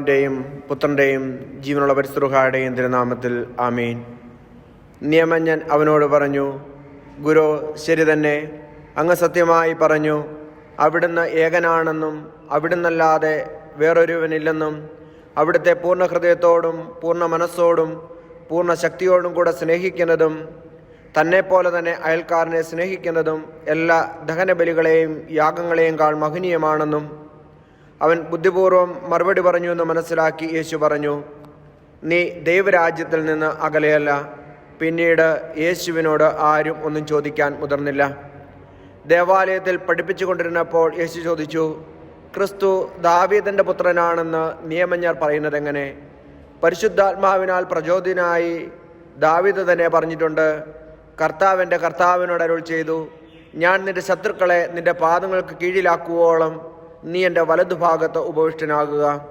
പിതാവിന്റെയും പുത്രന്റെയും ജീവനുള്ള പരിസ്ഥുഹായുടെയും തിരുനാമത്തിൽ ആമീൻ. നിയമജ്ഞൻ അവനോട് പറഞ്ഞു ഗുരു ശരി തന്നെ. അങ്ങ് സത്യമായി പറഞ്ഞു അവിടുന്ന് ഏകനാണെന്നും അവിടുന്നല്ലാതെ വേറൊരുവനില്ലെന്നും അവിടുത്തെ പൂർണ ഹൃദയത്തോടും പൂർണ മനസ്സോടും പൂർണ ശക്തിയോടും കൂടെ സ്നേഹിക്കുന്നതും തന്നെപ്പോലെ തന്നെ അയൽക്കാരനെ സ്നേഹിക്കുന്നതും എല്ലാ ദഹനബലികളെയും യാഗങ്ങളെയും കാൾ മഹനീയമാണെന്നും അവൻ ബുദ്ധിപൂർവം മറുപടി പറഞ്ഞു എന്ന് മനസ്സിലാക്കി യേശു പറഞ്ഞു നീ ദൈവരാജ്യത്തിൽ നിന്ന് അകലെയല്ല. പിന്നീട് യേശുവിനോട് ആരും ഒന്നും ചോദിക്കാൻ മുതിർന്നില്ല. ദേവാലയത്തിൽ പഠിപ്പിച്ചു കൊണ്ടിരുന്നപ്പോൾ യേശു ചോദിച്ചു ക്രിസ്തു ദാവീദന്റെ പുത്രനാണെന്ന് നിയമജ്ഞർ പറയുന്നത് എങ്ങനെ? പരിശുദ്ധാത്മാവിനാൽ പ്രചോദിനായി ദാവീദ് തന്നെ പറഞ്ഞിട്ടുണ്ട് കർത്താവിന്റെ കർത്താവിനോട് അരുൾ ചെയ്തു. ഞാൻ നിന്റെ ശത്രുക്കളെ നിന്റെ പാദങ്ങൾക്ക് കീഴിലാക്കുവോളം നീ എന്റെ വലതുഭാഗത്ത് ഉപവിഷ്ടനാകുക.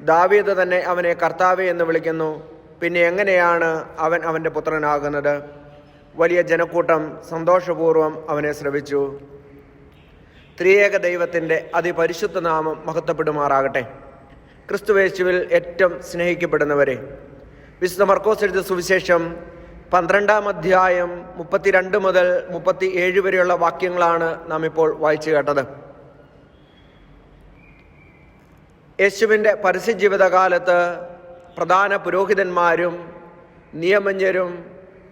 ദാവീദ് തന്നെ അവനെ കർത്താവെ എന്ന് വിളിക്കുന്നു. പിന്നെ എങ്ങനെയാണ് അവൻ അവന്റെ പുത്രനാകുന്നത്? വലിയ ജനക്കൂട്ടം സന്തോഷപൂർവം അവനെ ശ്രവിച്ചു. ത്രിയേക ദൈവത്തിന്റെ അതിപരിശുദ്ധ നാമം മഹത്വപ്പെടുമാറാകട്ടെ. ക്രിസ്തുവേശുവിൽ ഏറ്റവും സ്നേഹിക്കപ്പെടുന്നവരെ. വിശുദ്ധ മർക്കോസ് എഴുതിയ സുവിശേഷം പന്ത്രണ്ടാം അധ്യായം മുപ്പത്തിരണ്ട് മുതൽ മുപ്പത്തി ഏഴ് വരെയുള്ള വാക്യങ്ങളാണ് നാം ഇപ്പോൾ വായിച്ചു കേട്ടത്. യേശുവിന്റെ പരസ്യജീവിതകാലത്ത് പ്രധാന പുരോഹിതന്മാരും നിയമജ്ഞരും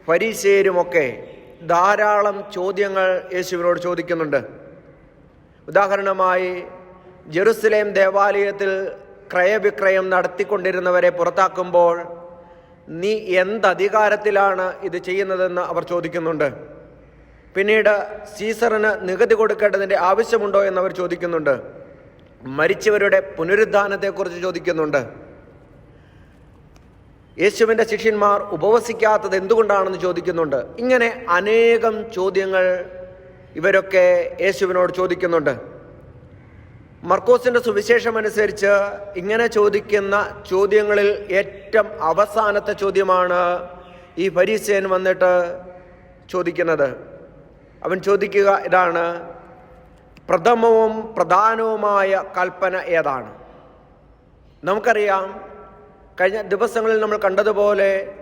ഫരീസേരുമൊക്കെ ധാരാളം ചോദ്യങ്ങൾ യേശുവിനോട് ചോദിക്കുന്നുണ്ട്. ഉദാഹരണമായി ജെറുസലേം ദേവാലയത്തിൽ ക്രയവിക്രയം നടത്തിക്കൊണ്ടിരുന്നവരെ പുറത്താക്കുമ്പോൾ നീ എന്തധികാരത്തിലാണ് ഇത് ചെയ്യുന്നതെന്ന് അവർ ചോദിക്കുന്നുണ്ട്. പിന്നീട് സീസറിന് നികുതി കൊടുക്കേണ്ടതിന്റെ ആവശ്യമുണ്ടോ എന്നവർ ചോദിക്കുന്നുണ്ട്. മരിച്ചവരുടെ പുനരുദ്ധാനത്തെക്കുറിച്ച് ചോദിക്കുന്നുണ്ട്. യേശുവിന്റെ ശിഷ്യന്മാർ ഉപവസിക്കാത്തത് എന്തുകൊണ്ടാണെന്ന് ചോദിക്കുന്നുണ്ട്. ഇങ്ങനെ അനേകം ചോദ്യങ്ങൾ ഇവരൊക്കെ യേശുവിനോട് ചോദിക്കുന്നുണ്ട്. മർക്കോസിന്റെ സുവിശേഷം അനുസരിച്ച് ഇങ്ങനെ ചോദിക്കുന്ന ചോദ്യങ്ങളിൽ ഏറ്റവും അവസാനത്തെ ചോദ്യമാണ് ഈ പരീസേൻ വന്നിട്ട് ചോദിക്കുന്നത്. അവൻ ചോദിക്കുക ഇതാണ് പ്രഥമവും പ്രധാനവുമായ കൽപ്പന ഏതാണ്? നമുക്കറിയാം കഴിഞ്ഞ ദിവസങ്ങളിൽ നമ്മൾ കണ്ടതുപോലെ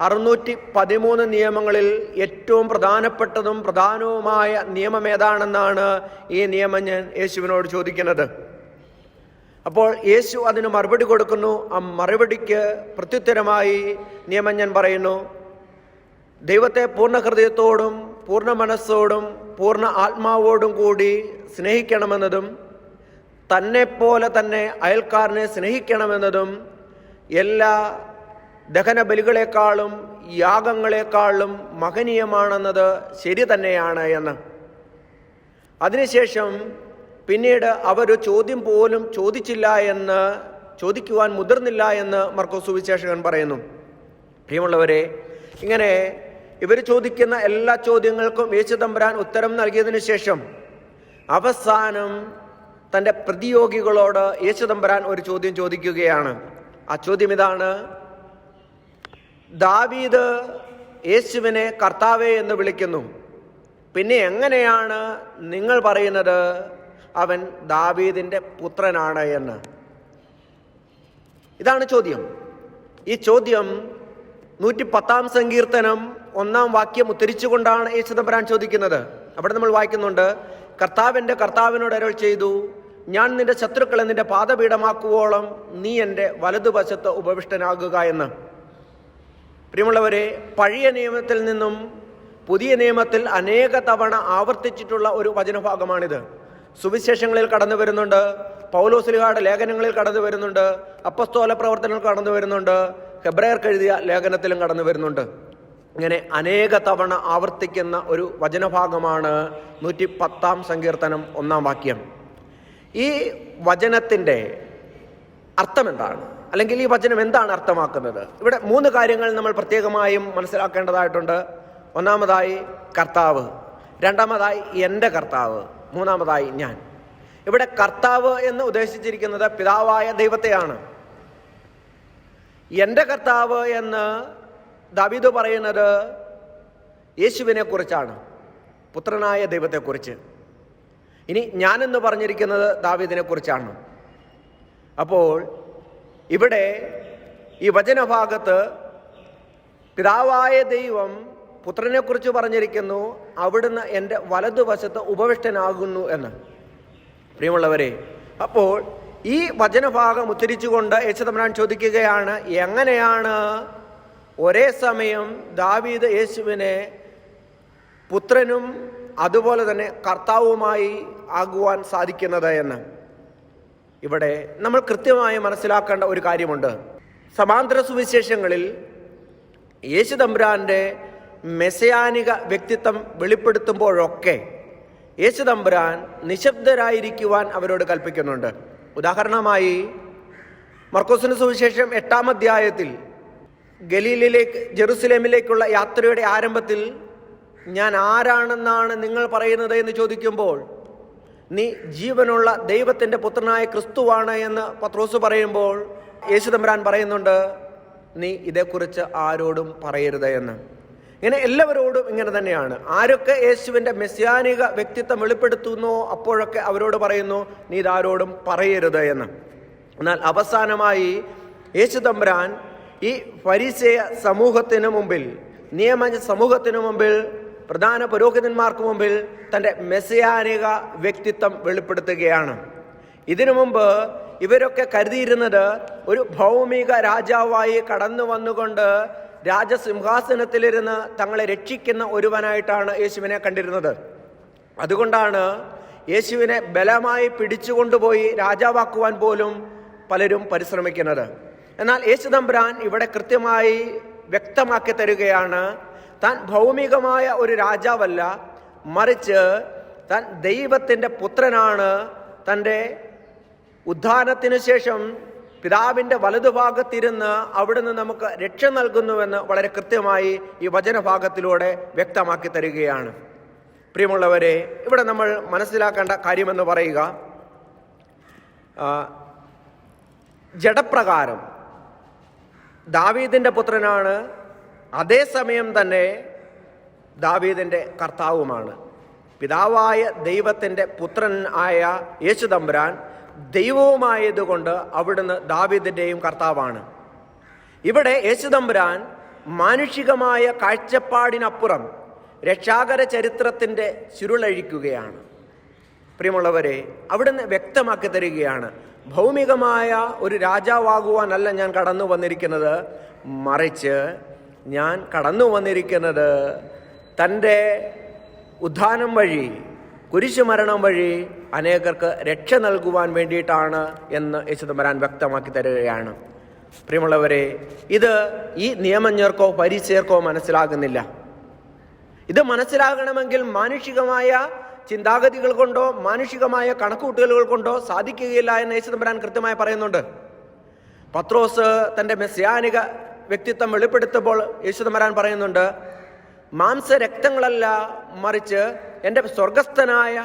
അറുന്നൂറ്റി പതിമൂന്ന് നിയമങ്ങളിൽ ഏറ്റവും പ്രധാനപ്പെട്ടതും പ്രധാനവുമായ നിയമം ഏതാണെന്നാണ് ഈ നിയമം ഞാൻ യേശുവിനോട് ചോദിക്കുന്നത്. അപ്പോൾ യേശു അതിന് മറുപടി കൊടുക്കുന്നു. ആ മറുപടിക്ക് പ്രത്യുത്തരമായി നിയമം ഞാൻ പറയുന്നു. ദൈവത്തെ പൂർണ ഹൃദയത്തോടും പൂർണ മനസ്സോടും പൂർണ ആത്മാവോടും കൂടി സ്നേഹിക്കണമെന്നതും തന്നെപ്പോലെ തന്നെ അയൽക്കാരനെ സ്നേഹിക്കണമെന്നതും എല്ലാ ദഹന ബലികളെക്കാളും യാഗങ്ങളെക്കാളും മഹനീയമാണെന്നത് ശരി തന്നെയാണ് എന്ന്. അതിനുശേഷം പിന്നീട് അവർ ചോദ്യം പോലും ചോദിച്ചില്ല എന്ന് ചോദിക്കുവാൻ മുതിർന്നില്ല എന്ന് മർക്കോസ് സുവിശേഷകൻ പറയുന്നു. പ്രിയമുള്ളവരെ ഇങ്ങനെ ഇവർ ചോദിക്കുന്ന എല്ലാ ചോദ്യങ്ങൾക്കും യേശുതമ്പുരാൻ ഉത്തരം നൽകിയതിനു ശേഷം അവസാനം തന്റെ പ്രതിയോഗികളോട് യേശുതമ്പുരാൻ ഒരു ചോദ്യം ചോദിക്കുകയാണ്. ആ ചോദ്യം ഇതാണ് ദാവീദ് യേശുവിനെ കർത്താവേ എന്ന് വിളിക്കുന്നു. പിന്നെ എങ്ങനെയാണ് നിങ്ങൾ പറയുന്നത്? അവൻ ദാവീദിന്റെ പുത്രനാണ് എന്ന്. ഇതാണ് ചോദ്യം. ഈ ചോദ്യം നൂറ്റി പത്താം സങ്കീർത്തനം ഒന്നാം വാക്യം ഉദ്ധരിച്ചുകൊണ്ടാണ് യേശുദമ്പരാൻ ചോദിക്കുന്നത്. അവിടെ നമ്മൾ വായിക്കുന്നുണ്ട് കർത്താവിന്റെ കർത്താവിനോട് അരുൾ ചെയ്തു ഞാൻ നിന്റെ ശത്രുക്കളെ നിന്റെ പാദപീഠമാക്കുവോളം നീ എന്റെ വലതുവശത്ത് ഉപവിഷ്ടനാകുക എന്ന്. പ്രിയമുള്ളവരെ പഴയ നിയമത്തിൽ നിന്നും പുതിയ നിയമത്തിൽ അനേക തവണ ആവർത്തിച്ചിട്ടുള്ള ഒരു വചനഭാഗമാണിത്. സുവിശേഷങ്ങളിൽ കടന്നു വരുന്നുണ്ട് പൗലോസ്ലിഹായുടെ ലേഖനങ്ങളിൽ കടന്നു വരുന്നുണ്ട് അപ്പസ്തോല പ്രവർത്തനങ്ങൾ കടന്നു വരുന്നുണ്ട് ഹെബ്രയർക്ക് എഴുതിയ ലേഖനത്തിലും കടന്നു വരുന്നുണ്ട്. ഇങ്ങനെ അനേക തവണ ആവർത്തിക്കുന്ന ഒരു വചനഭാഗമാണ് നൂറ്റി പത്താം സങ്കീർത്തനം ഒന്നാം വാക്യം. ഈ വചനത്തിന്റെ അർത്ഥം എന്താണ് അല്ലെങ്കിൽ ഈ വചനം എന്താണ് അർത്ഥമാക്കുന്നത്? ഇവിടെ മൂന്ന് കാര്യങ്ങൾ നമ്മൾ പ്രത്യേകമായും മനസ്സിലാക്കേണ്ടതായിട്ടുണ്ട്. ഒന്നാമതായി കർത്താവ് രണ്ടാമതായി എന്റെ കർത്താവ് മൂന്നാമതായി ഞാൻ. ഇവിടെ കർത്താവ് എന്ന് ഉദ്ദേശിച്ചിരിക്കുന്നത് പിതാവായ ദൈവത്തെയാണ്. എന്റെ കർത്താവ് എന്ന് ദാവീദ് പറയുന്നത് യേശുവിനെ കുറിച്ചാണ് പുത്രനായ ദൈവത്തെക്കുറിച്ച്. ഇനി ഞാനെന്ന് പറഞ്ഞിരിക്കുന്നത് ദാവീദിനെ കുറിച്ചാണ് അപ്പോൾ ഇവിടെ ഈ വചനഭാഗത്ത് പിതാവായ ദൈവം പുത്രനെക്കുറിച്ച് പറഞ്ഞിരിക്കുന്നു അവിടുന്ന് എന്റെ വലതുവശത്ത് ഉപവിഷ്ടനാകുന്നു എന്ന്. പ്രിയമുള്ളവരെ അപ്പോൾ ഈ വചനഭാഗം ഉദ്ധരിച്ചുകൊണ്ട് യേശുതമ്പരാൻ ചോദിക്കുകയാണ് എങ്ങനെയാണ് ഒരേ സമയം ദാവീദ് യേശുവിനെ പുത്രനും അതുപോലെ തന്നെ കർത്താവുമായി ആകുവാൻ സാധിക്കുന്നത് എന്ന്. ഇവിടെ നമ്മൾ കൃത്യമായി മനസ്സിലാക്കേണ്ട ഒരു കാര്യമുണ്ട്. സമാന്തര സുവിശേഷങ്ങളിൽ യേശു തമ്പുരാന്റെ മെസയാനിക വ്യക്തിത്വം വെളിപ്പെടുത്തുമ്പോഴൊക്കെ യേശു തമ്പുരാൻ നിശബ്ദരായിരിക്കുവാൻ അവരോട് കൽപ്പിക്കുന്നുണ്ട്. ഉദാഹരണമായി മർക്കോസിന് സുവിശേഷം എട്ടാം അധ്യായത്തിൽ ഗലീലിലേക്ക് ജെറുസലേമിലേക്കുള്ള യാത്രയുടെ ആരംഭത്തിൽ ഞാൻ ആരാണെന്നാണ് നിങ്ങൾ പറയുന്നത് എന്ന് ചോദിക്കുമ്പോൾ നീ ജീവനുള്ള ദൈവത്തിന്റെ പുത്രനായ ക്രിസ്തുവാണ് എന്ന് പത്രോസ് പറയുമ്പോൾ യേശുദമ്പരാൻ പറയുന്നുണ്ട് നീ ഇതേക്കുറിച്ച് ആരോടും പറയരുത് എന്ന്. ഇങ്ങനെ എല്ലാവരോടും ഇങ്ങനെ തന്നെയാണ്. ആരൊക്കെ യേശുവിന്റെ മെസ്യാനിക വ്യക്തിത്വം വെളിപ്പെടുത്തുന്നോ അപ്പോഴൊക്കെ അവരോട് പറയുന്നു നീ ഇതാരോടും പറയരുത് എന്ന്. എന്നാൽ അവസാനമായി യേശു തമ്പുരാൻ ഈ ഫരിസയ സമൂഹത്തിന് മുമ്പിൽ നിയമ സമൂഹത്തിന് മുമ്പിൽ പ്രധാന പുരോഹിതന്മാർക്ക് മുമ്പിൽ തന്റെ മെസ്സിയാനിക വ്യക്തിത്വം വെളിപ്പെടുത്തുകയാണ്. ഇതിനു മുമ്പ് ഇവരൊക്കെ കരുതിയിരുന്നത് ഒരു ഭൗമിക രാജാവായി കടന്നു വന്നുകൊണ്ട് രാജസിംഹാസനത്തിലിരുന്ന് തങ്ങളെ രക്ഷിക്കുന്ന ഒരുവനായിട്ടാണ് യേശുവിനെ കണ്ടിരുന്നത്. അതുകൊണ്ടാണ് യേശുവിനെ ബലമായി പിടിച്ചുകൊണ്ടുപോയി രാജാവാക്കുവാൻ പോലും പലരും പരിശ്രമിക്കുന്നത്. എന്നാൽ യേശു തമ്പുരാൻ ഇവിടെ കൃത്യമായി വ്യക്തമാക്കി തരികയാണ് താൻ ഭൗമികമായ ഒരു രാജാവല്ല മറിച്ച് താൻ ദൈവത്തിന്റെ പുത്രനാണ്. തന്റെ ഉദ്ധാനത്തിനു ശേഷം പിതാവിന്റെ വലതുഭാഗത്തിരുന്ന് അവിടുന്ന് നമുക്ക് രക്ഷ നൽകുന്നുവെന്ന് വളരെ കൃത്യമായി ഈ വചനഭാഗത്തിലൂടെ വ്യക്തമാക്കി തരികയാണ്. പ്രിയമുള്ളവരെ ഇവിടെ നമ്മൾ മനസ്സിലാക്കേണ്ട കാര്യമെന്ന് പറയുക ജഡപ്രകാരം ദാവീദിന്റെ പുത്രനാണ്. അതേസമയം തന്നെ ദാവീദിന്റെ കർത്താവുമാണ്. പിതാവായ ദൈവത്തിന്റെ പുത്രൻ ആയ യേശു തമ്പുരാൻ ദൈവവുമായതുകൊണ്ട് അവിടുന്ന് ദാവീദിന്റെയും കർത്താവാണ്. ഇവിടെ യേശു തമ്പുരാൻ മാനുഷികമായ കാഴ്ചപ്പാടിനപ്പുറം രക്ഷാകര ചരിത്രത്തിന്റെ ചുരുളഴിക്കുകയാണ്. പ്രിയമുള്ളവരെ അവിടുന്ന് വ്യക്തമാക്കി തരികയാണ്. ഭൗമികമായ ഒരു രാജാവാകുവാനല്ല ഞാൻ കടന്നു വന്നിരിക്കുന്നത്. മറിച്ച് ഞാൻ കടന്നു വന്നിരിക്കുന്നത് തന്റെ ഉദ്ധാനം വഴി കുരിശുമരണം വഴി അനേകർക്ക് രക്ഷ നൽകുവാൻ വേണ്ടിയിട്ടാണ് എന്ന് യേശുദമ്പരാൻ വ്യക്തമാക്കി തരികയാണ്. പ്രിയമുള്ളവരെ ഇത് ഈ നിയമജ്ഞർക്കോ പരിചയർക്കോ മനസ്സിലാകുന്നില്ല. ഇത് മനസ്സിലാകണമെങ്കിൽ മാനുഷികമായ ചിന്താഗതികൾ കൊണ്ടോ മാനുഷികമായ കണക്കുകൂട്ടലുകൾ കൊണ്ടോ സാധിക്കുകയില്ല എന്ന് യേശുദമ്പരാൻ കൃത്യമായി പറയുന്നുണ്ട്. പത്രോസ് തന്റെ മെസ്സിയാനിക വ്യക്തിത്വം വെളിപ്പെടുത്തുമ്പോൾ യേശുദമ്പരാൻ പറയുന്നുണ്ട് മാംസ രക്തങ്ങളല്ല മറിച്ച് എന്റെ സ്വർഗസ്ഥനായ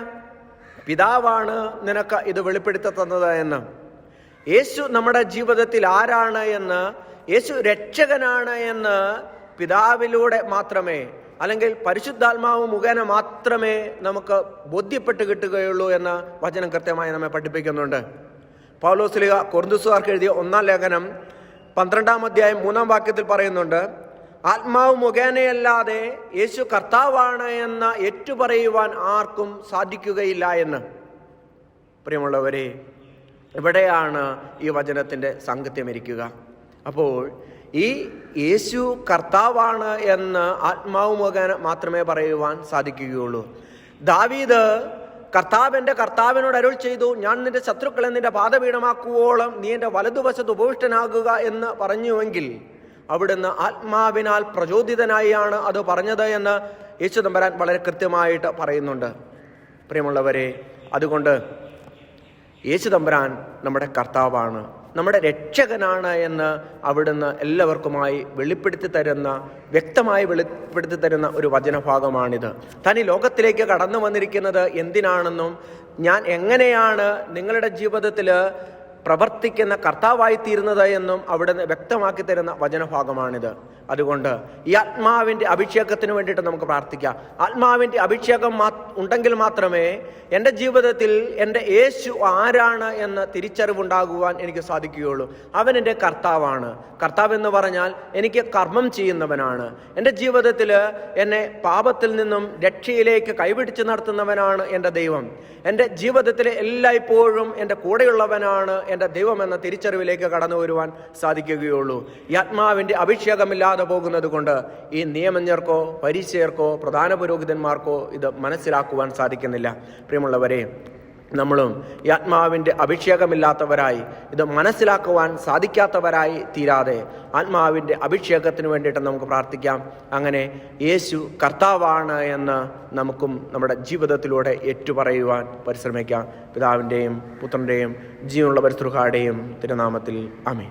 പിതാവാണ് നിനക്ക് ഇത് വെളിപ്പെടുത്തി തന്നത് എന്ന്. യേശു നമ്മുടെ ജീവിതത്തിൽ ആരാണ് എന്ന് യേശു രക്ഷകനാണ് എന്ന് പിതാവിലൂടെ മാത്രമേ അല്ലെങ്കിൽ പരിശുദ്ധാത്മാവ് മുഖേന മാത്രമേ നമുക്ക് ബോധ്യപ്പെട്ട് കിട്ടുകയുള്ളൂ എന്ന വചനം കൃത്യമായി നമ്മെ പഠിപ്പിക്കുന്നുണ്ട്. പൗലോസ്ലിക കൊർദുസുകാർക്ക് എഴുതിയ ഒന്നാം ലേഖനം പന്ത്രണ്ടാം അധ്യായം മൂന്നാം വാക്യത്തിൽ പറയുന്നുണ്ട് ആത്മാവ് മുഖേനയല്ലാതെ യേശു കർത്താവാണ് എന്ന് ഏറ്റുപറയുവാൻ ആർക്കും സാധിക്കുകയില്ല എന്ന്. പ്രിയമുള്ളവരെ ഇവിടെയാണ് ഈ വചനത്തിന്റെ സാങ്കത്യം ഇരിക്കുക? അപ്പോൾ ഈ യേശു കർത്താവാണ് എന്ന് ആത്മാവ് മുഖേന മാത്രമേ പറയുവാൻ സാധിക്കുകയുള്ളൂ. ദാവീദ് കർത്താവിന്റെ കർത്താവിനോട് അരുൾ ചെയ്തു ഞാൻ നിന്റെ ശത്രുക്കളെ നിന്റെ പാതപീഠമാക്കുവോളം നീ എന്റെ വലതുവശത്ത് ഉപവിഷ്ടനാകുക എന്ന് പറഞ്ഞുവെങ്കിൽ അവിടുന്ന് ആത്മാവിനാൽ പ്രചോദിതനായാണ് അത് പറഞ്ഞത് എന്ന് യേശു തമ്പരാൻ വളരെ കൃത്യമായിട്ട് പറയുന്നുണ്ട്. പ്രിയമുള്ളവരെ അതുകൊണ്ട് യേശു തമ്പരാൻ നമ്മുടെ കർത്താവാണ്. നമ്മുടെ രക്ഷകനാണ് എന്ന് അവിടുന്ന് എല്ലാവർക്കുമായി വെളിപ്പെടുത്തി തരുന്ന വ്യക്തമായി വെളിപ്പെടുത്തി തരുന്ന ഒരു വചനഭാഗമാണിത്. താൻ ഈ ലോകത്തിലേക്ക് കടന്നു വന്നിരിക്കുന്നത് എന്തിനാണെന്നും ഞാൻ എങ്ങനെയാണ് നിങ്ങളുടെ ജീവിതത്തിൽ പ്രവർത്തിക്കുന്ന കർത്താവായി തീരുന്നത് എന്നും അവിടുന്ന് വ്യക്തമാക്കി തരുന്ന വചനഭാഗമാണിത്. അതുകൊണ്ട് ഈ ആത്മാവിന്റെ അഭിഷേകത്തിന് വേണ്ടിയിട്ട് നമുക്ക് പ്രാർത്ഥിക്കാം. ആത്മാവിന്റെ അഭിഷേകം മാ ഉണ്ടെങ്കിൽ മാത്രമേ എന്റെ ജീവിതത്തിൽ എന്റെ യേശു ആരാണ് എന്ന് തിരിച്ചറിവുണ്ടാകുവാൻ എനിക്ക് സാധിക്കുകയുള്ളൂ. അവൻ എന്റെ കർത്താവാണ്. കർത്താവ് എന്ന് പറഞ്ഞാൽ എനിക്ക് കർമ്മം ചെയ്യുന്നവനാണ്. എന്റെ ജീവിതത്തിൽ എന്നെ പാപത്തിൽ നിന്നും രക്ഷയിലേക്ക് കൈപിടിച്ച് നടത്തുന്നവനാണ് എന്റെ ദൈവം. എന്റെ ജീവിതത്തിലെ എല്ലായ്പ്പോഴും എന്റെ കൂടെയുള്ളവനാണ് എന്റെ ദൈവമെന്ന തിരിച്ചറിവിലേക്ക് കടന്നു വരുവാൻ സാധിക്കുകയുള്ളൂ. ഈ ആത്മാവിന്റെ അഭിഷേകമില്ലാതെ പോകുന്നത് കൊണ്ട് ഈ നിയമജ്ഞർക്കോ പരീക്ഷയർക്കോ പ്രധാന പുരോഹിതന്മാർക്കോ ഇത് മനസ്സിലാക്കുവാൻ സാധിക്കുന്നില്ല. പ്രിയമുള്ളവരെ നമ്മളും ഈ ആത്മാവിന്റെ അഭിഷേകമില്ലാത്തവരായി ഇത് മനസ്സിലാക്കുവാൻ സാധിക്കാത്തവരായി തീരാതെ ആത്മാവിന്റെ അഭിഷേകത്തിന് വേണ്ടിയിട്ട് നമുക്ക് പ്രാർത്ഥിക്കാം. അങ്ങനെ യേശു കർത്താവാണ് എന്ന് നമുക്കും നമ്മുടെ ജീവിതത്തിലൂടെ ഏറ്റുപറയുവാൻ പരിശ്രമിക്കാം. പിതാവിന്റെയും പുത്രന്റെയും ജീവനുള്ള പരിസൃഹാടെയും തിരുനാമത്തിൽ അമേ